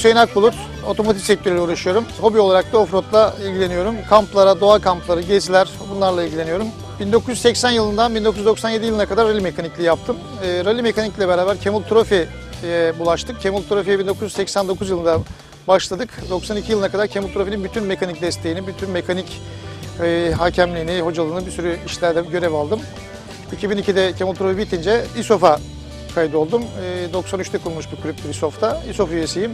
Hüseyin Akbulut. Otomotiv sektörüyle uğraşıyorum. Hobi olarak da offroad'la ilgileniyorum. Kamplara, doğa kampları, geziler bunlarla ilgileniyorum. 1980 yılından 1997 yılına kadar rally mekanikliği yaptım. E, rally mekanikle beraber Camel Trophy'ye bulaştık. Camel Trophy'ye 1989 yılında başladık. 92 yılına kadar Camel Trophy'nin bütün mekanik desteğini, bütün mekanik e, hakemliğini, hocalığını bir sürü işlerde görev aldım. 2002'de Camel Trophy bitince İSOF'a kaydoldum. E, 93'te kurulmuş bir kulüptür İSOF'ta. İSOF üyesiyim.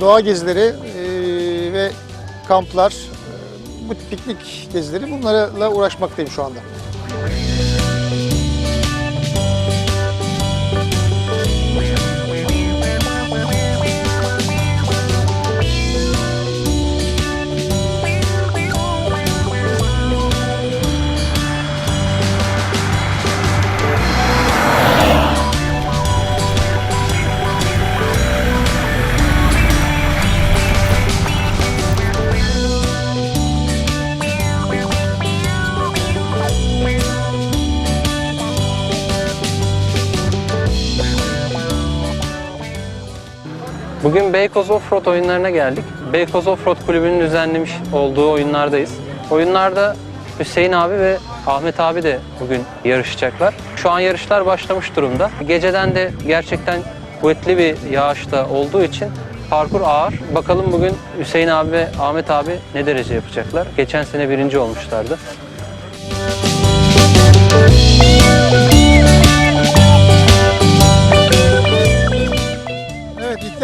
Doğa gezileri e, ve kamplar, e, bu piknik gezileri bunlarla uğraşmaktayım şu anda. Bugün Beykoz Offroad oyunlarına geldik. Beykoz Offroad Kulübü'nün düzenlemiş olduğu oyunlardayız. Oyunlarda Hüseyin abi ve Ahmet abi de bugün yarışacaklar. Şu an yarışlar başlamış durumda. Geceden de gerçekten kuvvetli bir yağış da olduğu için parkur ağır. Bakalım bugün Hüseyin abi ve Ahmet abi ne derece yapacaklar. Geçen sene birinci olmuşlardı. Evet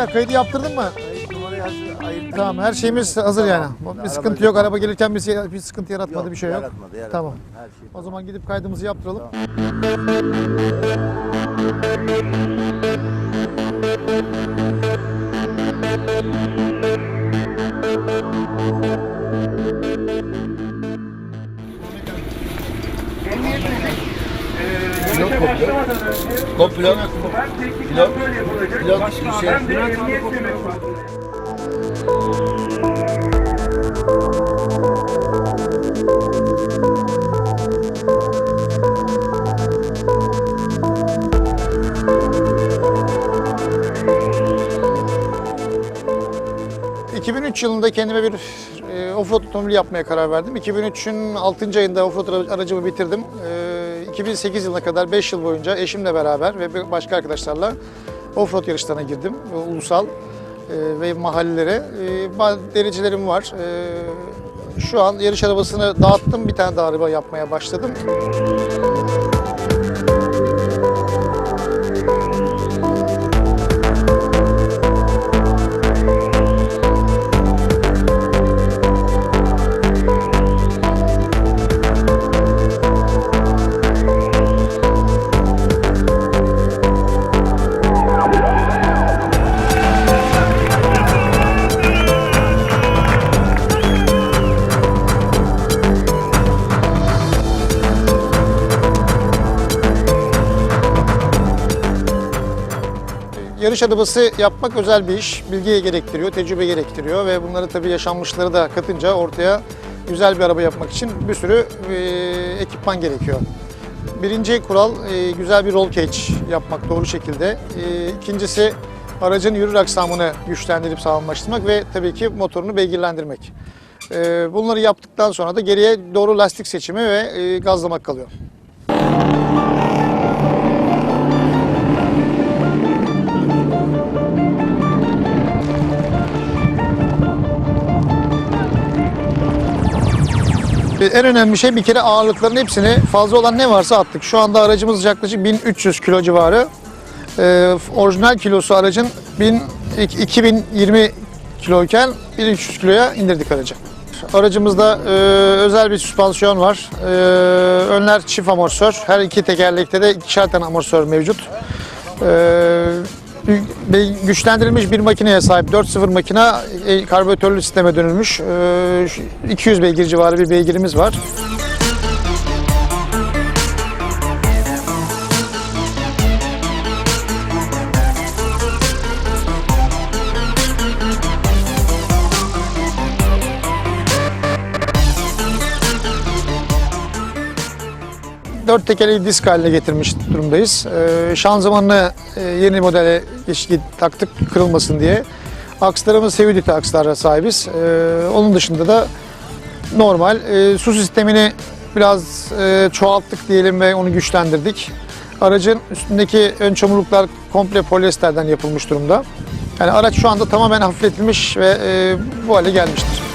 İhtiyar kaydı yaptırdın mı? Numarayı hazır, ayırdık. Tamam her şeyimiz hazır yani. Bir sıkıntı yok. Araba gelirken bir, bir sıkıntı yaratmadı bir şey yok. Yaratmadı, yaratmadı. Tamam. Her şey. O zaman gidip kaydımızı yaptıralım. Kopuyor. Kopilot. Pilot. Pilot bir şey. Ee, 2003 yılında kendime bir e, offroad otomobili yapmaya karar verdim. 2003'ün 6. ayında offroad aracımı bitirdim. E, 2008 yılına kadar 5 yıl boyunca eşimle beraber ve başka arkadaşlarla offroad yarışlarına girdim. Ulusal e, ve mahallelere. E, derecelerim var. E, şu an yarış arabasını dağıttım. Bir tane daha araba yapmaya başladım. Yarış arabası yapmak özel bir iş. Bilgiye gerektiriyor, tecrübe gerektiriyor ve bunları tabii yaşanmışları da katınca ortaya güzel bir araba yapmak için bir sürü e, ekipman gerekiyor. Birinci kural e, güzel bir roll cage yapmak doğru şekilde. E, ikincisi aracın yürür aksamını güçlendirip sağlamlaştırmak ve tabii ki motorunu beygirlendirmek. E, bunları yaptıktan sonra da geriye doğru lastik seçimi ve e, gazlamak kalıyor. En önemli şey bir kere ağırlıkların hepsini fazla olan ne varsa attık. Şu anda aracımız yaklaşık 1300 kilo civarı. Ee, orijinal kilosu aracın 1000, 2020 kiloyken 1300 kiloya indirdik aracı. Aracımızda e, özel bir süspansiyon var. E, önler çift amortisör. Her iki tekerlekte de ikişer tane amortisör mevcut. E, güçlendirilmiş bir makineye sahip 4.0 makina e, karbüratörlü sisteme dönülmüş. E, şu 200 beygir civarı bir beygirimiz var. Dört tekerleği disk haline getirmiş durumdayız. Ee, şanzımanını e, yeni modele taktık kırılmasın diye. Akslarımız Sevidit'li akslara sahibiz. Ee, onun dışında da normal e, su sistemini biraz e, çoğalttık diyelim ve onu güçlendirdik. Aracın üstündeki ön çamurluklar komple polyesterden yapılmış durumda. Yani araç şu anda tamamen hafifletilmiş ve e, bu hale gelmiştir.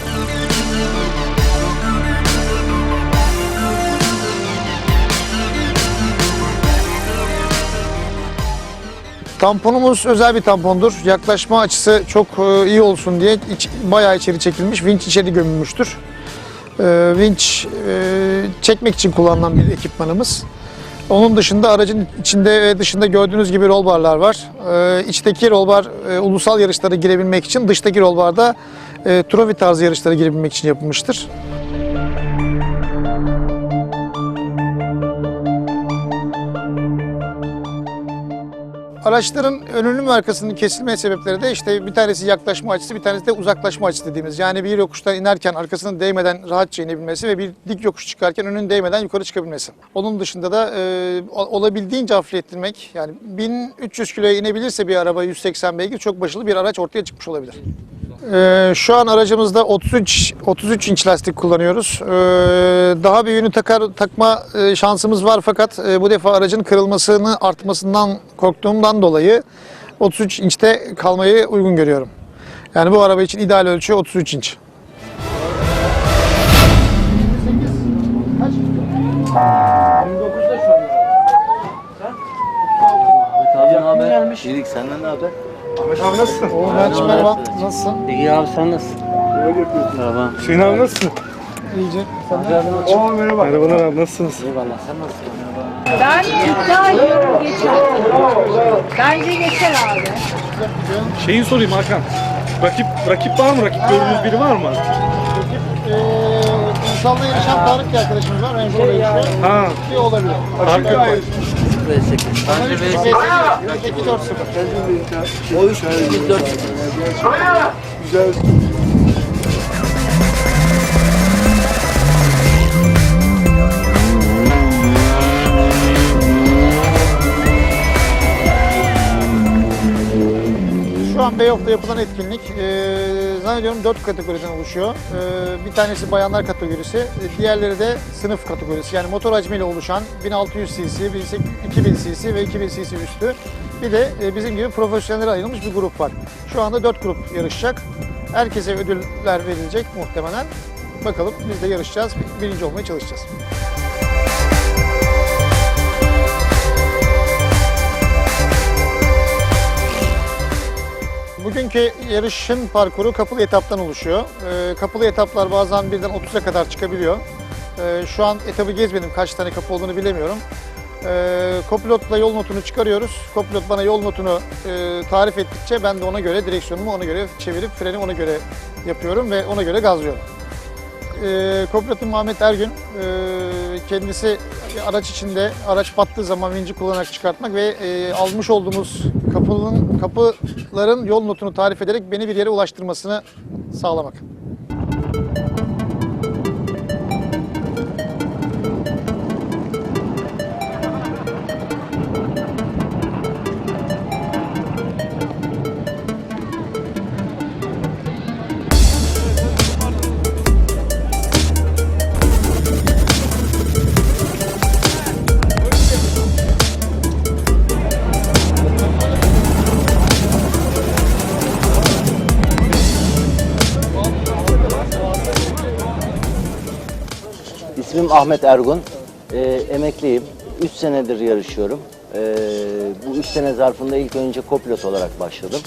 Tamponumuz özel bir tampondur. Yaklaşma açısı çok e, iyi olsun diye iç, bayağı içeri çekilmiş. Vinç içeri gömülmüştür. E, vinç e, çekmek için kullanılan bir ekipmanımız. Onun dışında aracın içinde ve dışında gördüğünüz gibi roll barlar var. E, içteki roll bar ulusal yarışlara girebilmek için, dıştaki roll bar da e, trofi tarzı yarışlara girebilmek için yapılmıştır. Araçların önünün ve arkasının kesilme sebepleri de işte bir tanesi yaklaşma açısı, bir tanesi de uzaklaşma açısı dediğimiz. Yani bir yokuştan inerken arkasının değmeden rahatça inebilmesi ve bir dik yokuş çıkarken önünün değmeden yukarı çıkabilmesi. Onun dışında da e, olabildiğince hafiflettirmek. Yani 1300 kiloya inebilirse bir araba 180 beygir çok başarılı bir araç ortaya çıkmış olabilir. Ee, şu an aracımızda 33 33 inç lastik kullanıyoruz. Ee, daha büyüğünü takar takma e, şansımız var fakat e, bu defa aracın kırılmasını artmasından korktuğumdan dolayı 33 inçte kalmayı uygun görüyorum. Yani bu araba için ideal ölçü 33 inç. İyilik senden ne haber? Oo, Mert'ciğim merhaba. Nasılsın? İyi abi sen nasılsın? Merhaba. Hüseyin abi nasılsın? İyice. Sen Oo merhaba. Merhabalar abi nasılsınız? Eyvallah sen nasılsın? Ben iddia ediyorum geçer. Bence geçer abi. Şeyi sorayım Hakan. Rakip rakip var mı? Rakip gördüğünüz biri var mı? Ee, Ünsal'da yarışan Tarık bir arkadaşımız var. Range Rover yarışıyor. Ha. Bir olabilir. Arka Bence Bence ve 4-0. O üç biz dört. Şu an Beyoğlu'da yapılan etkinlik e, zannediyorum 4 kategoriden oluşuyor. E, bir tanesi bayanlar kategorisi, e, diğerleri de sınıf kategorisi. Yani motor hacmiyle oluşan 1600 cc, 2000 cc ve 2000 cc üstü. Bir de e, bizim gibi profesyonellere ayrılmış bir grup var. Şu anda 4 grup yarışacak. Herkese ödüller verilecek muhtemelen. Bakalım biz de yarışacağız, birinci olmaya çalışacağız. Bugünkü yarışın parkuru kapılı etaptan oluşuyor. Ee, kapılı etaplar bazen birden 30'a kadar çıkabiliyor. Ee, şu an etabı gezmedim, kaç tane kapı olduğunu bilemiyorum. Ee, kopilotla yol notunu çıkarıyoruz. Kopilot bana yol notunu e, tarif ettikçe ben de ona göre direksiyonumu ona göre çevirip freni ona göre yapıyorum ve ona göre gazlıyorum. Ee, Kopilotum Muhammed Ergün. Ee, kendisi araç içinde araç battığı zaman vinci kullanarak çıkartmak ve e, almış olduğumuz kapının kapıların yol notunu tarif ederek beni bir yere ulaştırmasını sağlamak. Ahmet Ergun. Ee, emekliyim. 3 senedir yarışıyorum. Ee, bu 3 sene zarfında ilk önce kopilot olarak başladım.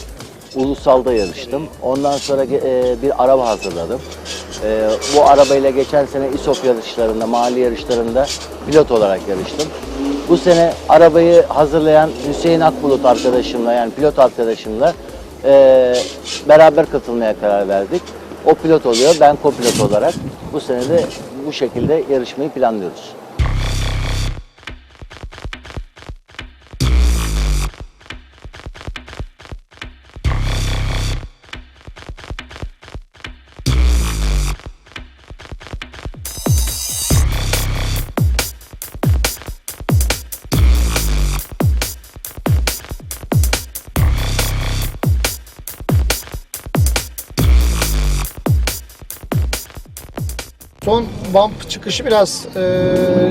Ulusalda yarıştım. Ondan sonra e, bir araba hazırladım. Ee, bu arabayla geçen sene İSOP yarışlarında, mahalli yarışlarında pilot olarak yarıştım. Bu sene arabayı hazırlayan Hüseyin Akbulut arkadaşımla yani pilot arkadaşımla e, beraber katılmaya karar verdik. O pilot oluyor, ben kopilot olarak. Bu sene de bu şekilde yarışmayı planlıyoruz. Bump çıkışı biraz e,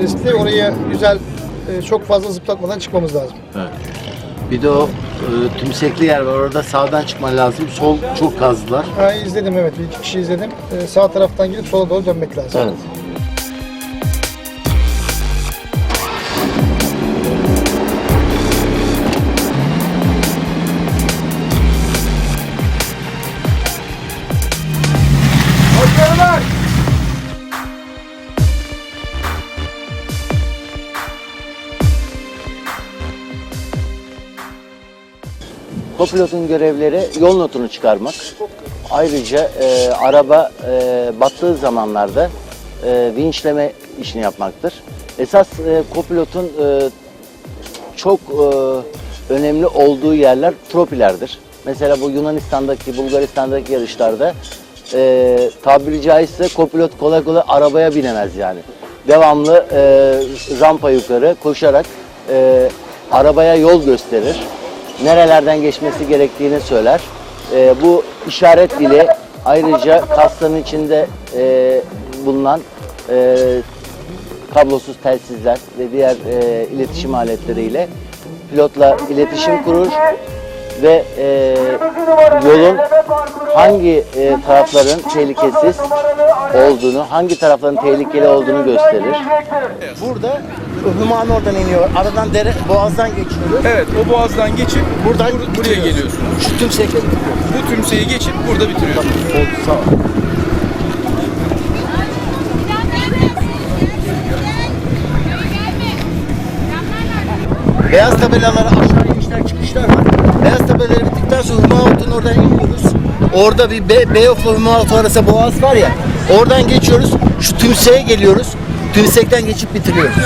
riskli. Oraya güzel e, çok fazla zıplatmadan çıkmamız lazım. Bir de o e, tümsekli yer var. Orada sağdan çıkman lazım. Sol çok kazdılar. Ha, izledim evet. Bir iki kişi izledim. E, sağ taraftan gidip sola doğru dönmek lazım. Evet. Kopilotun görevleri yol notunu çıkarmak. Ayrıca e, araba e, battığı zamanlarda e, vinçleme işini yapmaktır. Esas e, kopilotun e, çok e, önemli olduğu yerler tropilerdir. Mesela bu Yunanistan'daki, Bulgaristan'daki yarışlarda e, tabiri caizse kopilot kolay kolay arabaya binemez yani. Devamlı e, rampa yukarı koşarak e, arabaya yol gösterir. Nerelerden geçmesi gerektiğini söyler. E, bu işaret dili ayrıca kasların içinde e, bulunan e, kablosuz telsizler ve diğer e, iletişim aletleriyle pilotla iletişim kurur ve e, yolun hangi e, tarafların tehlikesiz olduğunu, hangi tarafların tehlikeli olduğunu gösterir. Burada Hüman oradan iniyor. Aradan dere, boğazdan geçiyoruz. Evet, o boğazdan geçip Buradan bur- buraya geliyorsunuz. Şu tümsekle bitiriyoruz. Bu tümseyi geçip burada bitiriyorsunuz. Oldu sağ ol. Beyaz tabelalara aşağı inişler çıkışlar var. Beyaz tabelaları bittikten sonra Hümanot'un oradan iniyoruz. Orada bir Be Beyoğlu Hümanot arası boğaz var ya. Oradan geçiyoruz. Şu tümseğe geliyoruz. Tümsekten geçip bitiriyoruz.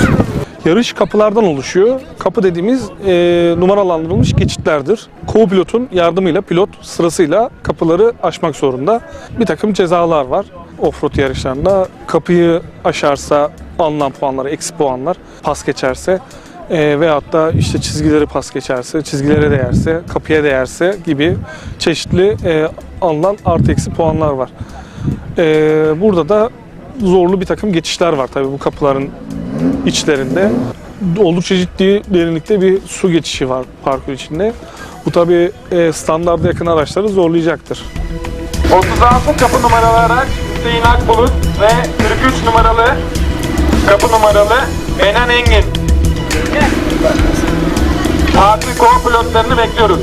Yarış kapılardan oluşuyor. Kapı dediğimiz e, numaralandırılmış geçitlerdir. Co-pilotun yardımıyla pilot sırasıyla kapıları aşmak zorunda. Bir takım cezalar var offroad yarışlarında. Kapıyı aşarsa alınan puanları, eksi puanlar, pas geçerse e, veyahut da işte çizgileri pas geçerse, çizgilere değerse, kapıya değerse gibi çeşitli e, alınan artı eksi puanlar var. E, burada da zorlu bir takım geçişler var tabii bu kapıların içlerinde. Oldukça ciddi derinlikte bir su geçişi var parkur içinde. Bu tabii e, standarda yakın araçları zorlayacaktır. 36 kapı numaralı araç Hüseyin Akbulut ve 43 numaralı kapı numaralı Benan Engin. Artı co-pilotlarını bekliyoruz.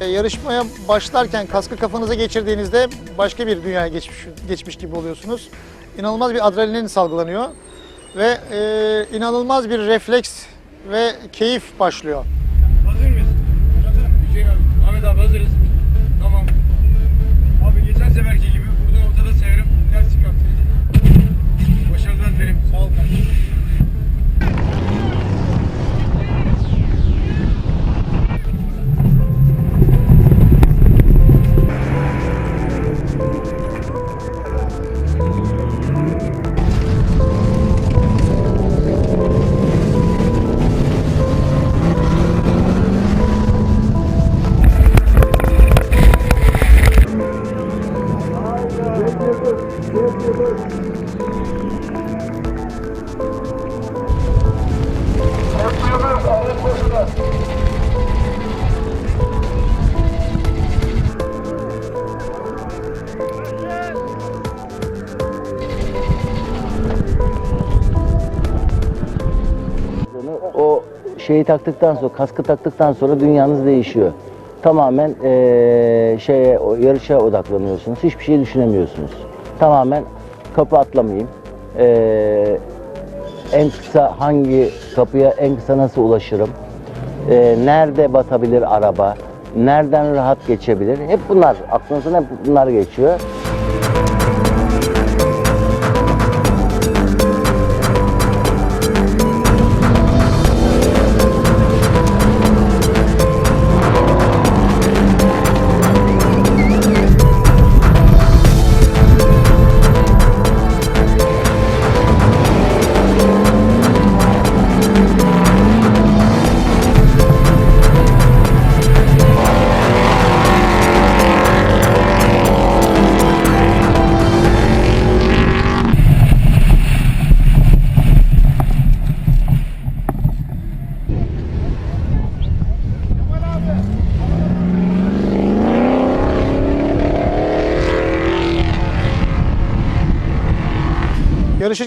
E, yarışmaya başlarken kaskı kafanıza geçirdiğinizde başka bir dünyaya geçmiş, geçmiş gibi oluyorsunuz. İnanılmaz bir adrenalin salgılanıyor ve e, inanılmaz bir refleks ve keyif başlıyor. Hazır mıyız? Hazır. Hüseyin abi. Ahmet abi hazırız. Tamam. Abi geçen seferki taktıktan sonra, kaskı taktıktan sonra dünyanız değişiyor. Tamamen eee şeye, yarışa odaklanıyorsunuz. Hiçbir şey düşünemiyorsunuz. Tamamen kapı atlamayayım. Eee, en kısa hangi kapıya en kısa nasıl ulaşırım? Eee, nerede batabilir araba? Nereden rahat geçebilir? Hep bunlar, aklınızdan hep bunlar geçiyor.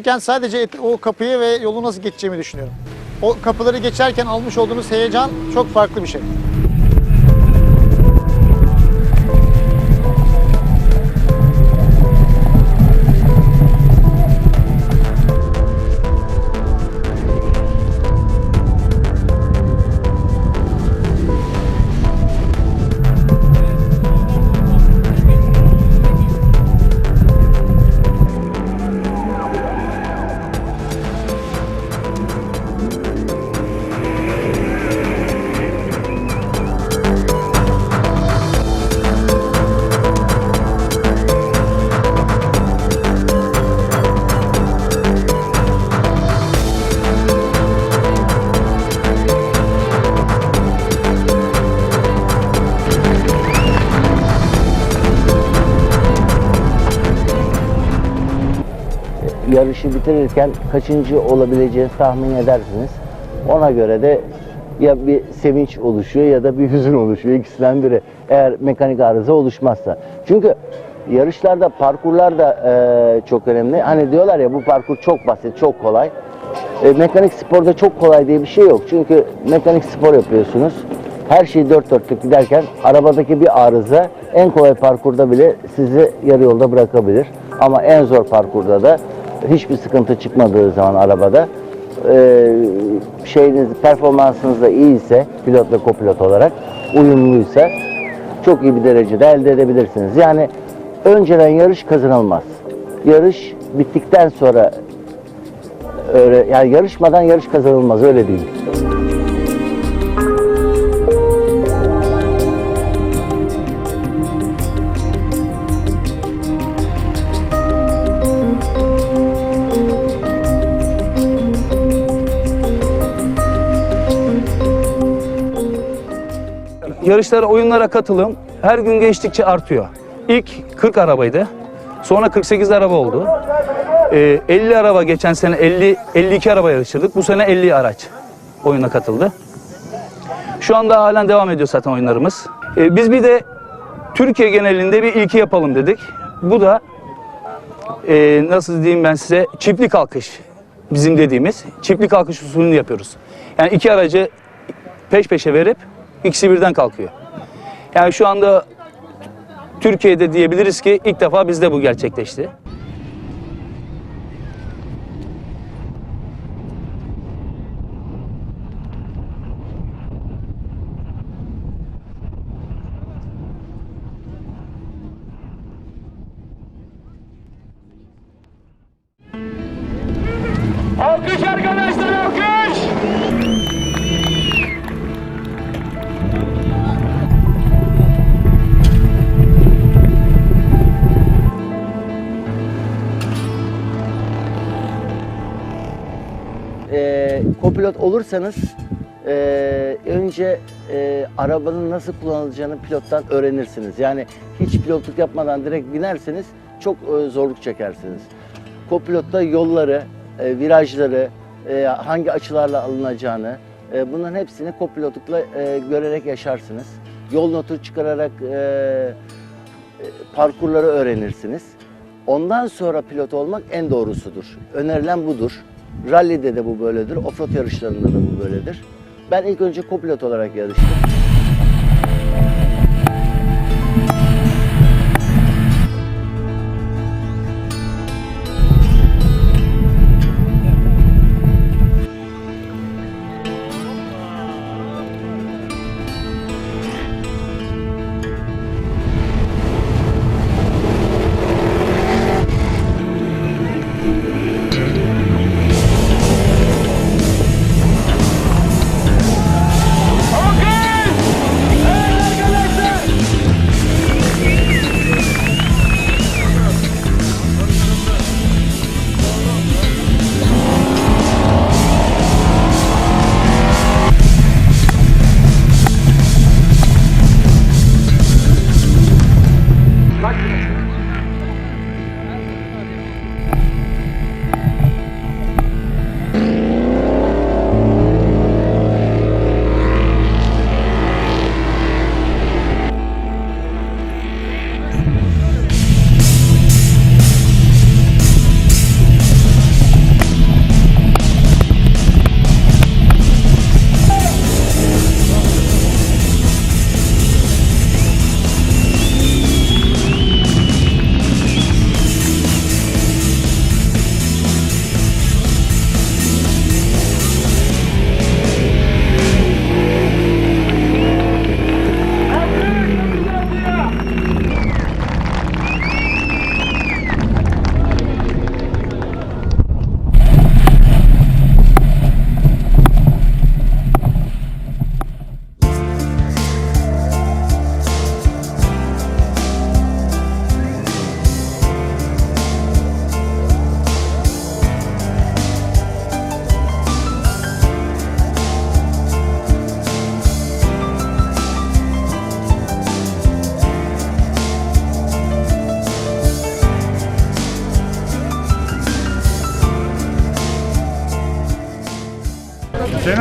Yarışırken sadece o kapıyı ve yolu nasıl geçeceğimi düşünüyorum. O kapıları geçerken almış olduğunuz heyecan çok farklı bir şey. Bitirirken kaçıncı olabileceğinizi tahmin edersiniz. Ona göre de ya bir sevinç oluşuyor ya da bir hüzün oluşuyor. İkisinden biri. Eğer mekanik arıza oluşmazsa. Çünkü yarışlarda parkurlar da e, çok önemli. Hani diyorlar ya bu parkur çok basit, çok kolay. E, mekanik sporda çok kolay diye bir şey yok. Çünkü mekanik spor yapıyorsunuz. Her şey dört dörtlük giderken arabadaki bir arıza en kolay parkurda bile sizi yarı yolda bırakabilir. Ama en zor parkurda da hiçbir sıkıntı çıkmadığı zaman arabada e, şeyiniz performansınız da iyiyse pilot ve kopilot olarak uyumluysa çok iyi bir derecede elde edebilirsiniz. Yani önceden yarış kazanılmaz. Yarış bittikten sonra öyle yani yarışmadan yarış kazanılmaz öyle değil. Yarışlara, oyunlara katılım her gün geçtikçe artıyor. İlk 40 arabaydı. Sonra 48 araba oldu. Ee, 50 araba geçen sene 50 52 araba yarıştırdık. Bu sene 50 araç oyuna katıldı. Şu anda halen devam ediyor zaten oyunlarımız. Ee, biz bir de Türkiye genelinde bir ilki yapalım dedik. Bu da e, nasıl diyeyim ben size çiftlik alkış bizim dediğimiz çiftlik alkış usulünü yapıyoruz. Yani iki aracı peş peşe verip ikisi birden kalkıyor. Yani şu anda Türkiye'de diyebiliriz ki ilk defa bizde bu gerçekleşti. Kopilot olursanız e, önce e, arabanın nasıl kullanılacağını pilottan öğrenirsiniz. Yani hiç pilotluk yapmadan direkt binerseniz çok e, zorluk çekersiniz. Kopilotta yolları, e, virajları, e, hangi açılarla alınacağını e, bunların hepsini kopilotlukla e, görerek yaşarsınız. Yol notu çıkararak e, e, parkurları öğrenirsiniz. Ondan sonra pilot olmak en doğrusudur. Önerilen budur. Rally'de de bu böyledir. Offroad yarışlarında da bu böyledir. Ben ilk önce kopilot olarak yarıştım.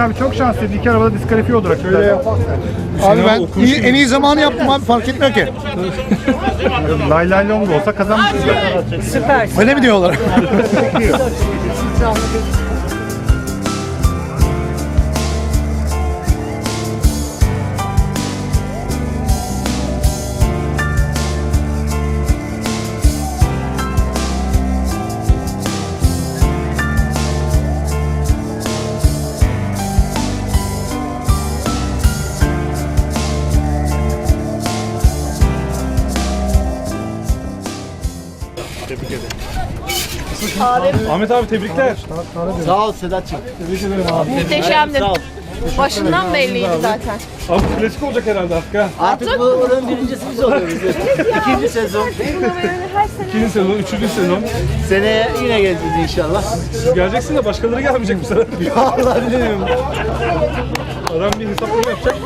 Abi çok şanslıydı. İki arabada diskalifiye oldu rakipler. Abi ben iyi- en iyi zamanı yaptım abi fark etmiyor ki. Lay lay da olsa kazanmışız. Öyle mi diyorlar? Ahmet abi tebrikler. Sağ ol Sedat'cığım. Muhteşemdi. Başından belliydi zaten. Abi klasik olacak herhalde artık ha. Artık bu buranın birincisi biz oluyoruz. İkinci sezon. İkinci sezon, üçüncü sezon. Seneye yine geleceğiz inşallah. Siz geleceksin de başkaları gelmeyecek bu sefer. Allah bilmiyorum. Adam bir hesaplama yapacak.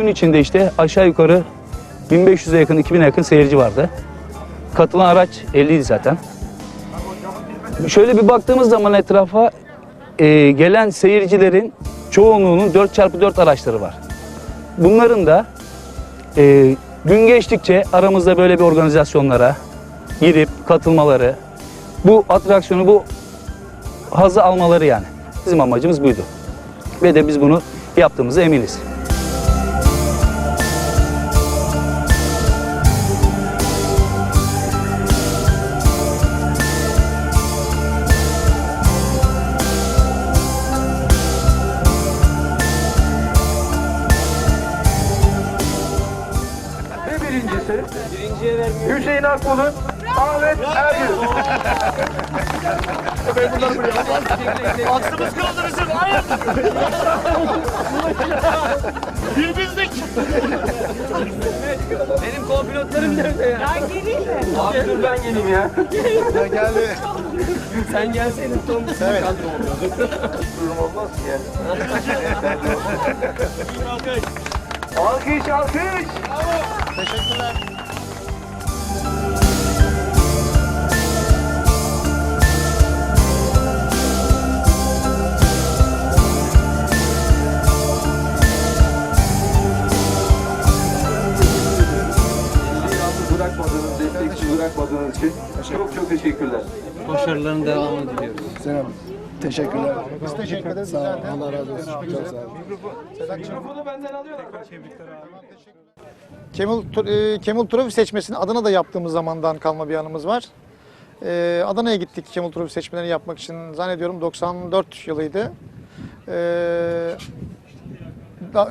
Gün içinde işte aşağı yukarı 1500'e yakın 2000'e yakın seyirci vardı. Katılan araç 50'ydi zaten. Şöyle bir baktığımız zaman etrafa e, gelen seyircilerin çoğunluğunun 4x4 araçları var. Bunların da e, gün geçtikçe aramızda böyle bir organizasyonlara girip katılmaları, bu atraksiyonu, bu hazı almaları yani. Bizim amacımız buydu. Ve de biz bunu yaptığımıza eminiz. Akbol'un Ahmet Ergün. Aklımız kaldı bizim. Hayır. Bir bizdik. Benim kompilotlarım nerede ya? Ben geleyim mi? Abi dur ben geleyim ya. Ya geldi. Sen gelseydin Tom. Evet. Durum olmaz ki ya. alkış alkış. Teşekkürler. Bırakmadığınız için çok çok teşekkürler. Başarıların devamını diliyoruz. Teşekkürler. Biz teşekkür ederiz. Sağ olun. Allah razı olsun. Çok sağ olun. Mikrofonu benden alıyorlar. Tur- e, Camel Trophy seçmesini Adana'da yaptığımız zamandan kalma bir anımız var. E, Adana'ya gittik Camel Trophy seçmelerini yapmak için. Zannediyorum 94 yılıydı. E, da,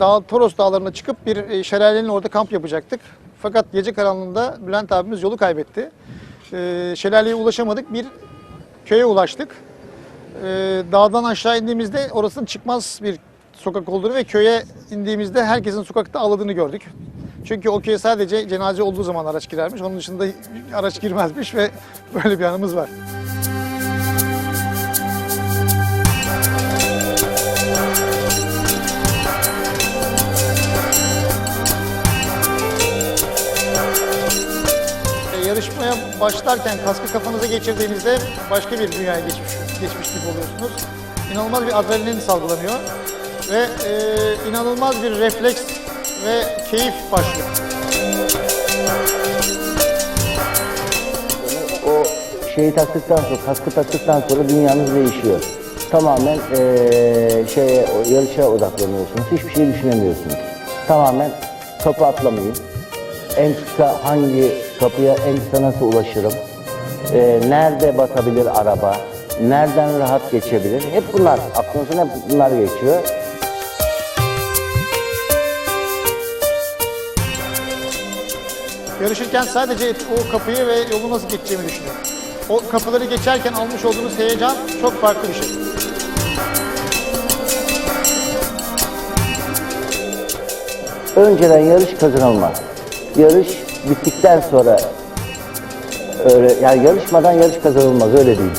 dağ, Toros dağlarına çıkıp bir şelalenin orada kamp yapacaktık. Fakat gece karanlığında Bülent abimiz yolu kaybetti. E, şelaleye ulaşamadık. Bir köye ulaştık. E, dağdan aşağı indiğimizde orasının çıkmaz bir sokak olduğunu ve köye indiğimizde herkesin sokakta ağladığını gördük. Çünkü o köye sadece cenaze olduğu zaman araç girermiş. Onun dışında araç girmezmiş ve böyle bir anımız var. Başlarken kaskı kafanıza geçirdiğinizde başka bir dünyaya geçmiş, geçmiş gibi oluyorsunuz. İnanılmaz bir adrenalin salgılanıyor ve e, inanılmaz bir refleks ve keyif başlıyor. O şeyi taktıktan sonra, kaskı taktıktan sonra dünyanız değişiyor. Tamamen eee şeye, yarışa odaklanıyorsunuz. Hiçbir şey düşünemiyorsunuz. Tamamen kapı atlamayın. En kısa hangi kapıya en kısa nasıl ulaşırım? Eee, nerede batabilir araba? Nereden rahat geçebilir? Hep bunlar, aklınızdan hep bunlar geçiyor. Yarışırken sadece o kapıyı ve yolu nasıl geçeceğimi düşünüyorum. O kapıları geçerken almış olduğunuz heyecan çok farklı bir şey. Önceden yarış kazanılmaz. Yarış bittikten sonra öyle yani yarışmadan yarış kazanılmaz öyle değil.